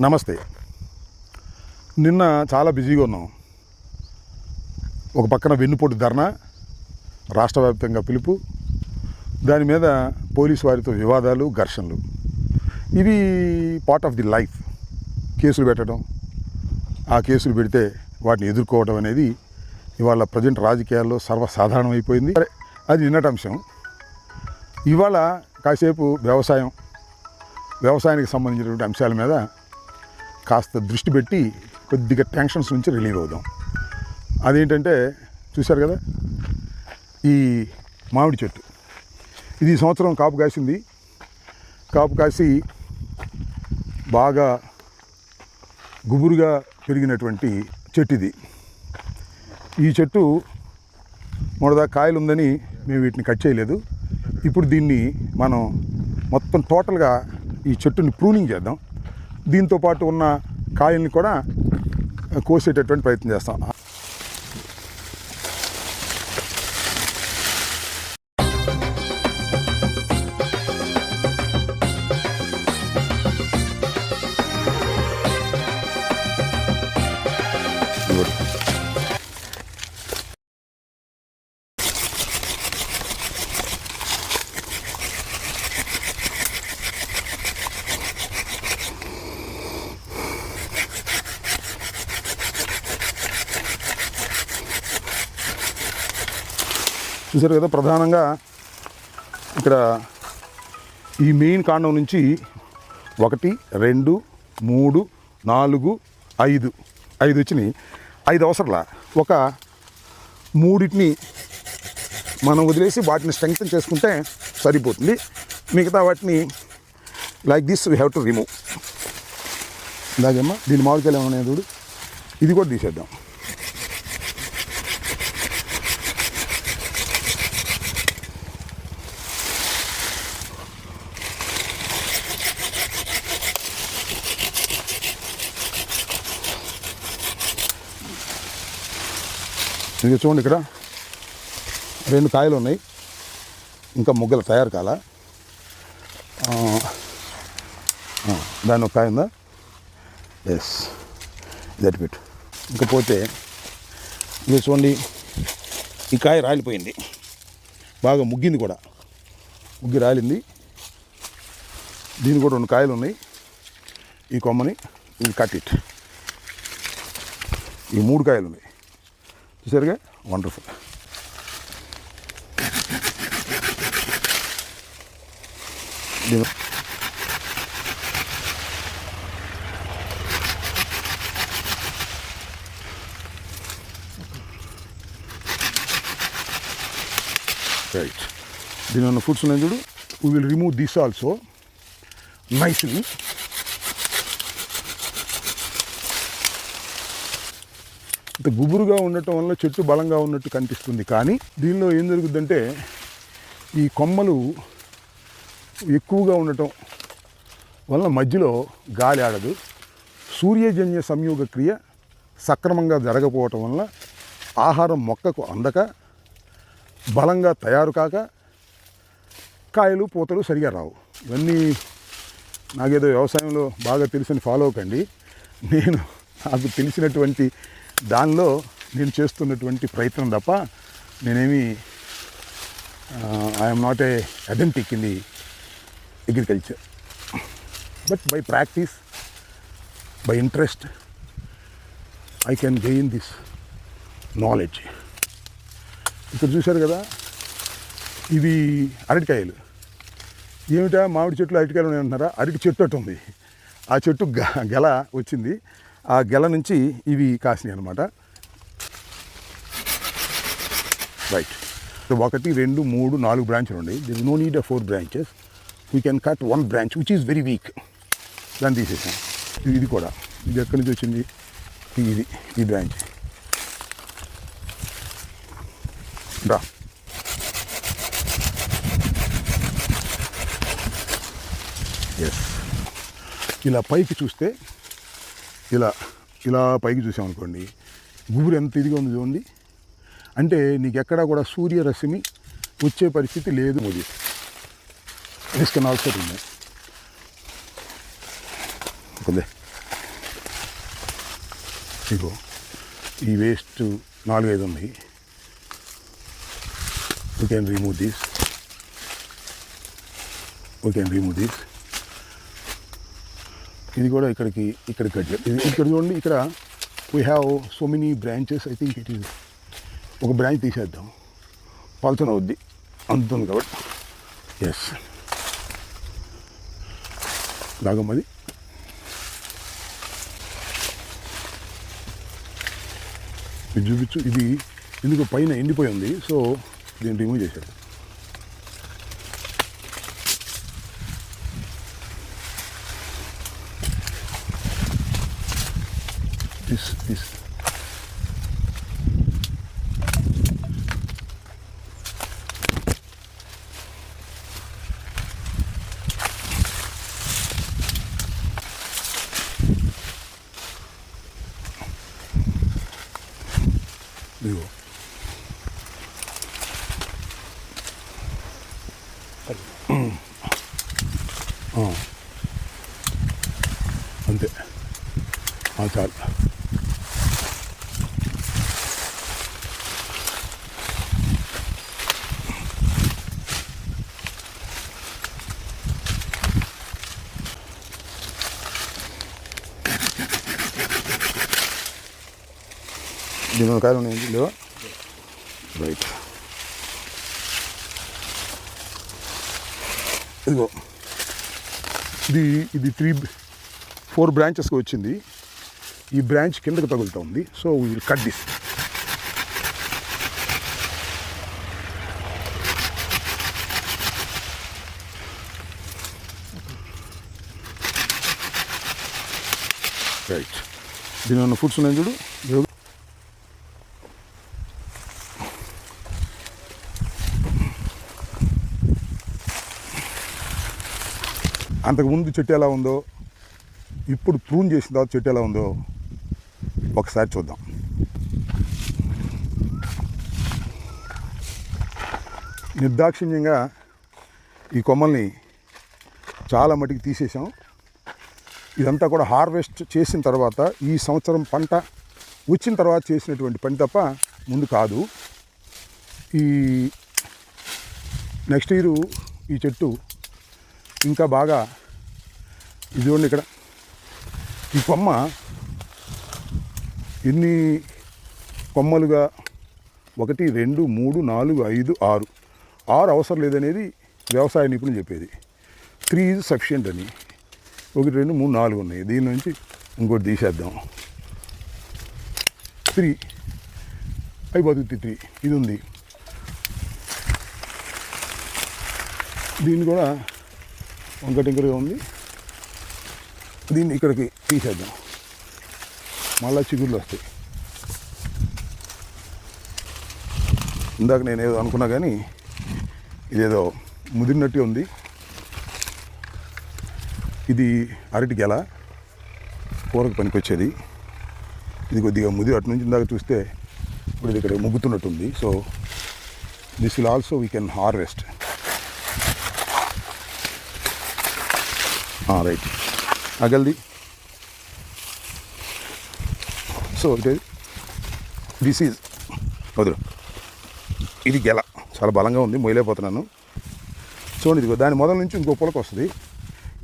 నమస్తే. నిన్న చాలా బిజీగా ఉన్నాం. ఒక పక్కన వెన్నుపోటు ధర్నా రాష్ట్ర వ్యాప్తంగా పిలుపు దాని మీద పోలీసు వారితో వివాదాలు ఘర్షణలు. ఇవి పార్ట్ ఆఫ్ ది లైఫ్ కేసులు పెట్టడం ఆ కేసులు పెడితే వాటిని ఎదుర్కోవడం అనేది ఇవాళ ప్రజెంట్ రాజకీయాల్లో సర్వసాధారణం అయిపోయింది. అది నిన్నటి అంశం. ఇవాళ కాసేపు వ్యవసాయం వ్యవసాయానికి సంబంధించినటువంటి అంశాల మీద కాస్త దృష్టి పెట్టి కొద్దిగా టెన్షన్స్ నుంచి రిలీవ్ అవుదాం. అదేంటంటే చూశారు కదా? ఈ మామిడి చెట్టు. ఇది సంవత్సరం కాపు కాసింది. కాపు కాసి బాగా గుబురుగా పెరిగినటువంటి చెట్టు ఇది ఈ చెట్టు మొదదా కాయలు ఉందని మేము వీటిని కట్ చేయలేదు. ఇప్పుడు దీన్ని మనం మొత్తం టోటల్గా ఈ చెట్టుని ప్రూనింగ్ చేద్దాం. దీంతో పాటు ఉన్న కాయల్ని కూడా కోసేటటువంటి ప్రయత్నం చేస్తాం. చూసారు కదా ప్రధానంగా ఇక్కడ ఈ మెయిన్ కాండం నుంచి ఒకటి రెండు మూడు నాలుగు ఐదు. ఐదు వచ్చినాయి. ఐదు అవసరంలా? ఒక మూడింటిని మనం వదిలేసి వాటిని స్ట్రెంగ్తన్ చేసుకుంటే సరిపోతుంది. మిగతా వాటిని like this we have to remove. ఇలాగేమ్మా దీని మామిడికాయలు ఏమన్నా చూడు. ఇది కూడా తీసేద్దాం. ఇది చూడండి ఇక్కడ. రెండు కాయలు ఉన్నాయి. ఇంకా ముగ్గలు తయారు కాల. దాని ఒక కాయ ఉందా? ఎస్ దట్ బిట్ ఇంకపోతే ఇది చూడండి. ఈ కాయ రాలిపోయింది. బాగా ముగ్గింది కూడా. ముగ్గి రాలింది. దీని కూడా రెండు కాయలు ఉన్నాయి. ఈ కొమ్మని ఇది కట్ ఇట్ ఈ మూడు కాయలు ఉన్నాయి. చూసారుగా వండర్ఫుల్ రైట్ దీని ఉన్న ఫుడ్స్ ఉన్నాయి చూడు. We will remove this also nicely అంత గుబురుగా ఉండటం వల్ల చెట్టు బలంగా ఉన్నట్టు కనిపిస్తుంది. కానీ దీనిలో ఏం జరుగుద్దంటే ఈ కొమ్మలు ఎక్కువగా ఉండటం వలన మధ్యలో గాలి ఆడదు. సూర్యజన్య సంయోగ క్రియ సక్రమంగా జరగకపోవటం వల్ల ఆహారం మొక్కకు అందక బలంగా తయారు కాక కాయలు పూతలు సరిగా రావు. ఇవన్నీ నాకేదో వ్యవసాయంలో బాగా తెలిసిన ఫాలో అవకండి నేను నాకు తెలిసినటువంటి దానిలో నేను చేస్తున్నటువంటి ప్రయత్నం తప్ప నేనేమి I'm not a authentic in the agriculture but by practice by interest I can gain this knowledge ఇక్కడ చూశారు కదా ఇది అరటికాయలు. ఏమిటా మామిడి చెట్లు అరటికాయలు ఉన్నాయి అంటున్నారా అరటి చెట్టు అటు ఉంది. ఆ చెట్టు గ- గల వచ్చింది. ఆ గెల నుంచి ఇవి కాసినాయి అనమాట రైట్ ఒకటి రెండు మూడు నాలుగు బ్రాంచ్లు ఉన్నాయి. This no need a four branches we can cut one branch which is very weak దాన్ని తీసేసాం ఇది ఇది కూడా. ఇది ఎక్కడి నుంచి వచ్చింది? ఇది ఈ బ్రాంచ్ రా. ఎస్ ఇలా పైకి చూస్తే ఇలా ఇలా పైకి చూసామనుకోండి గుబురు ఎంత ఇదిగా ఉంది చూడండి. అంటే నీకు ఎక్కడా కూడా సూర్యరశ్మి వచ్చే పరిస్థితి లేదు మోదీ. రిస్క్ కెన్ ఆల్సో ఇగో ఈ వేస్ట్ నాలుగైదు ఉన్నాయి. You can remove these you can remove these ఇది కూడా ఇక్కడికి ఇక్కడికి కట్ ఇది ఇక్కడ చూడండి ఇక్కడ we have so many branches I think it is ఒక బ్రాంచ్ తీసేద్దాం. పల్చన అవుద్ది. అందుతుంది కాబట్టి. ఎస్ లాగమ్మది ఇది చూపించు ఇది ఇందుకు పైన ఎండిపోయి ఉంది సో దీన్ని రిమూవ్ చేసేద్దాం. దిస్ దిస్ ఇదిగో ఆ. అంతే ఆ, చాలు దీని కాయలు ఉన్నాయండి లేవా రైట్ ఇదిగో ఇది ఇది త్రీ ఫోర్ బ్రాంచెస్కి వచ్చింది. ఈ బ్రాంచ్ కిందకి తగులుతూ ఉంది. So will cut this right దీని ఉన్న ఫుడ్స్ ఉన్నాయి చూడు. అంతకుముందు చెట్టు ఎలా ఉందో ఇప్పుడు ప్రూన్ చేసిన తర్వాత చెట్టు ఎలా ఉందో ఒకసారి చూద్దాం. నిర్దాక్షిణ్యంగా ఈ కొమ్మల్ని చాలా మటుకు తీసేసాం ఇదంతా కూడా హార్వెస్ట్ చేసిన తర్వాత ఈ సంవత్సరం పంట వచ్చిన తర్వాత చేసినటువంటి పని తప్ప ముందు కాదు. ఈ నెక్స్ట్ ఇయర్ ఈ చెట్టు ఇంకా బాగా ఇది చూడండి ఇక్కడ. ఈ కొమ్మ ఎన్ని కొమ్మలుగా? ఒకటి రెండు మూడు నాలుగు ఐదు ఆరు. ఆరు అవసరం లేదనేది వ్యవసాయ నిపుణులు చెప్పేది. త్రీ ఈజ్ సఫిషియంట్ అని. ఒకటి రెండు మూడు నాలుగు ఉన్నాయి. దీని నుంచి ఇంకోటి తీసేద్దాం. త్రీ. అయిపోతుంది త్రీ. ఇది ఉంది. దీన్ని కూడా వంకటింకరిగా ఉంది. దీన్ని ఇక్కడికి తీసేద్దాం. మళ్ళా చిగుళ్ళు వస్తాయి. ఇందాక నేను ఏదో అనుకున్నా కానీ ఇదేదో ముదిరినట్టు ఉంది. ఇది అరటి గెల. కూరకు పనికొచ్చేది. ఇది కొద్దిగా ముదిరి అటు నుంచి ఇందాక చూస్తే ఇప్పుడు ఇది ఇక్కడ ముగ్గుతున్నట్టుంది. So this will also we can harvest right అగల్ది so it this is వదులు. ఇది గెల. చాలా బలంగా ఉంది మొయలేకపోతున్నాను చూడండి ఇదిగో దాని మొదల నుంచి ఇంకో పొలకు వస్తుంది.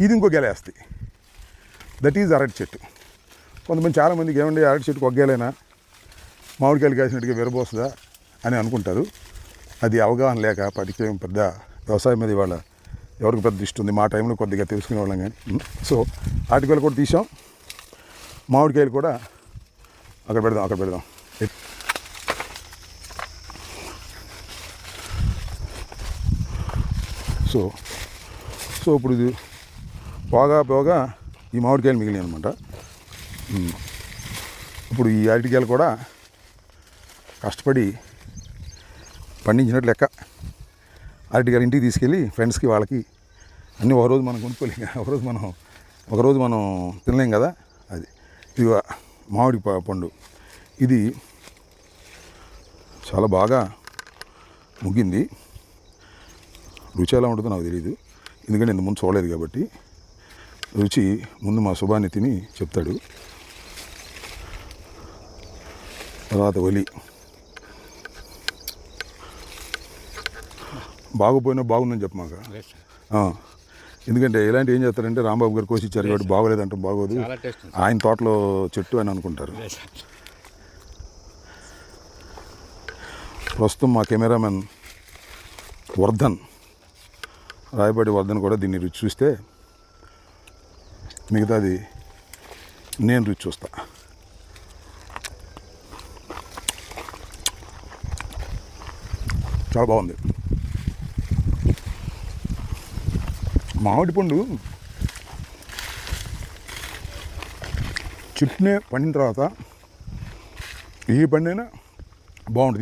ఇది ఇంకో గెల వేస్తుంది. దట్ ఈజ్ అరటి చెట్టు. కొంతమంది చాలామందికి ఏమండి అరటి చెట్టుకు ఒక మామిడికాయలు కాసినట్టుగా విరబోస్తుందా అని అనుకుంటారు. అది అవగాహన లేక పరిచయం పెద్ద వ్యవసాయం మీద ఇవాళ ఎవరికి పెద్ద దృష్టి ఉంది మా టైంలో కొద్దిగా తెలుసుకునే వాళ్ళం కానీ సో ఆటికాయలు కూడా తీసాం మామిడికాయలు కూడా అక్కడ పెడదాం అక్కడ పెడదాం. సో సో ఇప్పుడు ఇది పోగా పోగా ఈ మామిడికాయలు మిగిలినాయి అనమాట ఇప్పుడు ఈ అరటికాయలు కూడా కష్టపడి పండించినట్టు లెక్క. అరటికాయలు ఇంటికి తీసుకెళ్ళి ఫ్రెండ్స్కి వాళ్ళకి అన్నీ ఒకరోజు మనం కొనుక్కోలేం కదా ఒకరోజు మనం ఒకరోజు మనం తినలేం కదా అది. ఇది మామిడి పండు. ఇది చాలా బాగా ముగ్గింది. రుచి ఎలా ఉంటుందో నాకు తెలియదు ఎందుకంటే ఇంత ముందు చూడలేదు కాబట్టి. రుచి ముందు మా శుభాన్ని తిని చెప్తాడు. తర్వాత ఒలి బాగుపోయినా బాగుందని చెప్పమాక. ఎందుకంటే ఇలాంటి ఏం చేస్తారంటే రాంబాబు గారు కోసి ఇచ్చారు కాబట్టి బాగోలేదంటే బాగోదు. ఆయన తోటలో చెట్టు అని అనుకుంటారు. ప్రస్తుతం మా కెమెరామెన్ వర్ధన్ రాయపాటి వర్ధన్ కూడా దీన్ని రుచి చూస్తే మిగతాది నేను రుచి చూస్తా. చాలా బాగుంది. మామిడి పండు చెట్టునే పండిన తర్వాత ఏ పండైనా బాగుంటుంది.